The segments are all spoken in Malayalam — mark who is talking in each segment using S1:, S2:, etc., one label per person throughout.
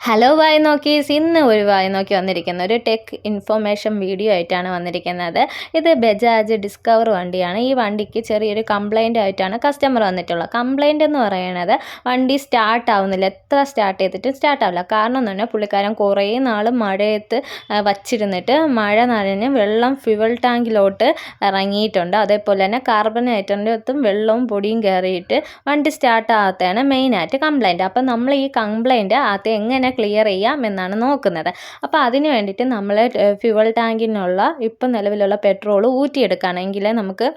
S1: ഹലോ വായി നോക്കീസ് ഇന്ന് ഒരു വായി നോക്കി വന്നിരിക്കുന്ന. ഒരു ടെക് ഇൻഫോർമേഷൻ വീഡിയോ ആയിട്ടാണ് വന്നിരിക്കുന്നത്. ഇത് ബജാജ് ഡിസ്കവർ വണ്ടിയാണ്. ഈ വണ്ടിക്ക് ചെറിയൊരു കംപ്ലൈന്റ് ആയിട്ടാണ് കസ്റ്റമർ വന്നിട്ടുള്ളത്. കംപ്ലൈന്റ് എന്ന് പറയുന്നത് വണ്ടി സ്റ്റാർട്ട് ആവുന്നില്ല. എത്ര സ്റ്റാർട്ട് ചെയ്തിട്ടും സ്റ്റാർട്ട് ആവില്ല. കാരണം എന്ന് പറഞ്ഞാൽ പുള്ളിക്കാരൻ കുറേ നാൾ മഴയത്ത് വച്ചിരുന്നിട്ട് മഴ നനഞ്ഞ് വെള്ളം ഫ്യുവൽ ടാങ്കിലോട്ട് ഇറങ്ങിയിട്ടുണ്ട്. അതേപോലെ തന്നെ കാർബണേറ്ററിന്റെ ഒത്തും വെള്ളവും പൊടിയും കയറിയിട്ട് വണ്ടി സ്റ്റാർട്ട് ആകാത്തതാണ് മെയിനായിട്ട് കംപ്ലൈന്റ് അപ്പം നമ്മൾ ഈ കംപ്ലൈന്റ് അത് എങ്ങനെ ക്ലിയർ ചെയ്യാം എന്നാണ് നോക്കുന്നത്. അപ്പോൾ അതിന് വേണ്ടിയിട്ട് നമ്മൾ ഫ്യുവൽ ടാങ്കിനുള്ള ഇപ്പം നിലവിലുള്ള പെട്രോൾ ഊറ്റിയെടുക്കുകയാണെങ്കിൽ നമുക്ക്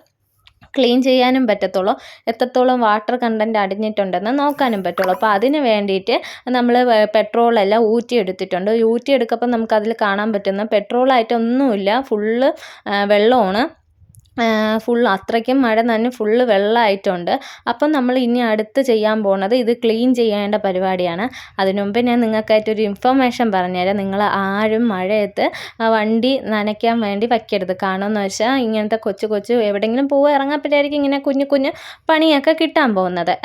S1: ക്ലീൻ ചെയ്യാനും പറ്റത്തുള്ളൂ. എത്രത്തോളം വാട്ടർ കണ്ടന്റ് അടിഞ്ഞിട്ടുണ്ടെന്ന് നോക്കാനും പറ്റുള്ളൂ. അപ്പോൾ അതിന് വേണ്ടിയിട്ട് നമ്മൾ പെട്രോളെല്ലാം ഊറ്റിയെടുത്തിട്ടുണ്ട്. ഊറ്റിയെടുക്കുമ്പോൾ നമുക്കതിൽ കാണാൻ പറ്റുന്ന പെട്രോളായിട്ടൊന്നുമില്ല ഫുള്ള് വെള്ളമാണ്. ഫുൾ അത്രയ്ക്കും മഴ നനഞ്ഞ് ഫുള്ള് വെള്ളമായിട്ടുണ്ട്. അപ്പം നമ്മൾ ഇനി അടുത്ത് ചെയ്യാൻ പോകുന്നത് ഇത് ക്ലീൻ ചെയ്യേണ്ട പരിപാടിയാണ്. അതിനു മുമ്പ് ഞാൻ നിങ്ങൾക്കായിട്ടൊരു ഇൻഫർമേഷൻ പറഞ്ഞുതരാം. നിങ്ങൾ ആരും മഴയത്ത് വണ്ടി നനയ്ക്കാൻ വേണ്ടി വയ്ക്കരുത്. കാരണമെന്ന് വെച്ചാൽ ഇങ്ങനത്തെ കൊച്ചു കൊച്ചു എവിടെയെങ്കിലും പോവുക ഇറങ്ങാപ്പറ്റായിരിക്കും ഇങ്ങനെ കുഞ്ഞു കുഞ്ഞു പണിയൊക്കെ കിട്ടാൻ പോകുന്നത്.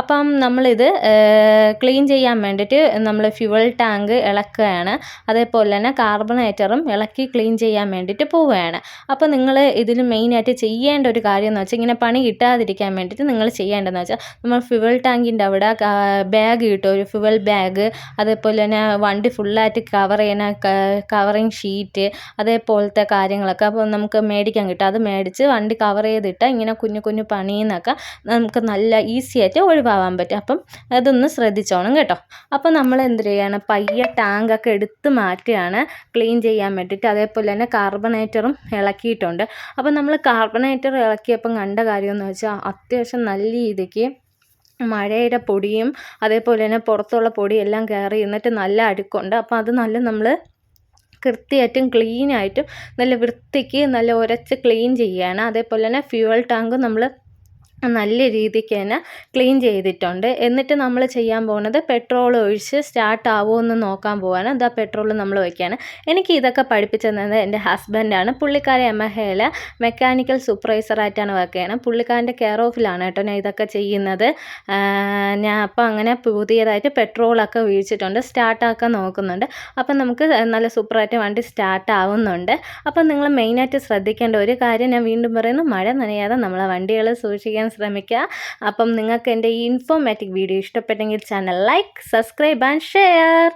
S1: അപ്പം നമ്മളിത് ക്ലീൻ ചെയ്യാൻ വേണ്ടിയിട്ട് നമ്മൾ ഫ്യുവൽ ടാങ്ക് ഇളക്കുകയാണ്. അതേപോലെ തന്നെ കാർബണേറ്ററും ഇളക്കി ക്ലീൻ ചെയ്യാൻ വേണ്ടിയിട്ട് പോവുകയാണ്. അപ്പോൾ നിങ്ങൾ ഇതിന് മെയിൻ മെയിനായിട്ട് ചെയ്യേണ്ട ഒരു കാര്യം എന്ന് വെച്ചാൽ ഇങ്ങനെ പണി കിട്ടാതിരിക്കാൻ വേണ്ടിയിട്ട് നിങ്ങൾ ചെയ്യേണ്ടതെന്ന് വെച്ചാൽ നമ്മൾ ഫ്യുവൽ ടാങ്കിന്റെ അവിടെ ബാഗ് കിട്ടും. ഒരു ഫ്യുവൽ ബാഗ് അതേപോലെ തന്നെ വണ്ടി ഫുള്ളായിട്ട് കവർ ചെയ്യുന്ന കവറിങ് ഷീറ്റ് അതേപോലത്തെ കാര്യങ്ങളൊക്കെ അപ്പോൾ നമുക്ക് മേടിക്കാൻ കിട്ടും. അത് മേടിച്ച് വണ്ടി കവർ ചെയ്തിട്ട് ഇങ്ങനെ കുഞ്ഞു കുഞ്ഞു പണിയിൽ നമുക്ക് നല്ല ഈസി ആയിട്ട് ഒഴിവാകാൻ പറ്റും. അപ്പം അതൊന്ന് ശ്രദ്ധിച്ചോണം കേട്ടോ. അപ്പോൾ നമ്മൾ എന്ത് ചെയ്യാണ്? പയ്യ ടാങ്കൊക്കെ എടുത്ത് മാറ്റുകയാണ് ക്ലീൻ ചെയ്യാൻ വേണ്ടിയിട്ട്. അതേപോലെ തന്നെ കാർബണേറ്ററും ഇളക്കിയിട്ടുണ്ട്. അപ്പോൾ നമ്മൾ കാർബണേറ്റർ ഇളക്കിയപ്പം കണ്ട കാര്യമെന്ന് വെച്ചാൽ അത്യാവശ്യം നല്ല രീതിക്ക് മഴയുടെ പൊടിയും അതേപോലെ തന്നെ പുറത്തുള്ള പൊടിയെല്ലാം കയറി എന്നിട്ട് നല്ല അടുക്കുണ്ട് അപ്പോൾ അത് നല്ല നമ്മൾ കൃത്യമായിട്ടും ക്ലീനായിട്ടും നല്ല വൃത്തിക്ക് നല്ല ഉരച്ച് ക്ലീൻ ചെയ്യുകയാണ് അതേപോലെ തന്നെ ഫ്യൂവൽ ടാങ്ക് നമ്മൾ നല്ല രീതിക്ക് തന്നെ ക്ലീൻ ചെയ്തിട്ടുണ്ട്. എന്നിട്ട് നമ്മൾ ചെയ്യാൻ പോകുന്നത് പെട്രോൾ ഒഴിച്ച് സ്റ്റാർട്ട് എന്ന് നോക്കാൻ പോവാണ്. ഇതാ പെട്രോൾ നമ്മൾ വയ്ക്കുകയാണ് എനിക്ക് ഇതൊക്കെ പഠിപ്പിച്ചു തന്നത് എന്റെ ഹസ്ബൻഡാണ് പുള്ളിക്കാരെ എമഹയിൽ മെക്കാനിക്കൽ സൂപ്പർവൈസറായിട്ടാണ് വർക്ക് ചെയ്യണം പുള്ളിക്കാരന്റെ കെയർ ഓഫിലാണ് കേട്ടോ ഞാൻ ഇതൊക്കെ ചെയ്യുന്നത്. ഞാൻ അപ്പോൾ അങ്ങനെ പുതിയതായിട്ട് പെട്രോളൊക്കെ ഒഴിച്ചിട്ടുണ്ട്. സ്റ്റാർട്ടാക്കാൻ നോക്കുന്നുണ്ട്. അപ്പം നമുക്ക് നല്ല സൂപ്പറായിട്ട് വണ്ടി സ്റ്റാർട്ട് ആവുന്നുണ്ട്. അപ്പം നിങ്ങൾ മെയിനായിട്ട് ശ്രദ്ധിക്കേണ്ട ഒരു കാര്യം ഞാൻ വീണ്ടും പറയുന്നു. മഴ നനയാതെ നമ്മളെ വണ്ടികൾ സൂക്ഷിക്കാൻ ശ്രമിക്കുക. അപ്പം നിങ്ങൾക്ക് എന്റെ ഈ ഇൻഫോർമാറ്റിക് വീഡിയോ ഇഷ്ടപ്പെട്ടെങ്കിൽ channel like subscribe and share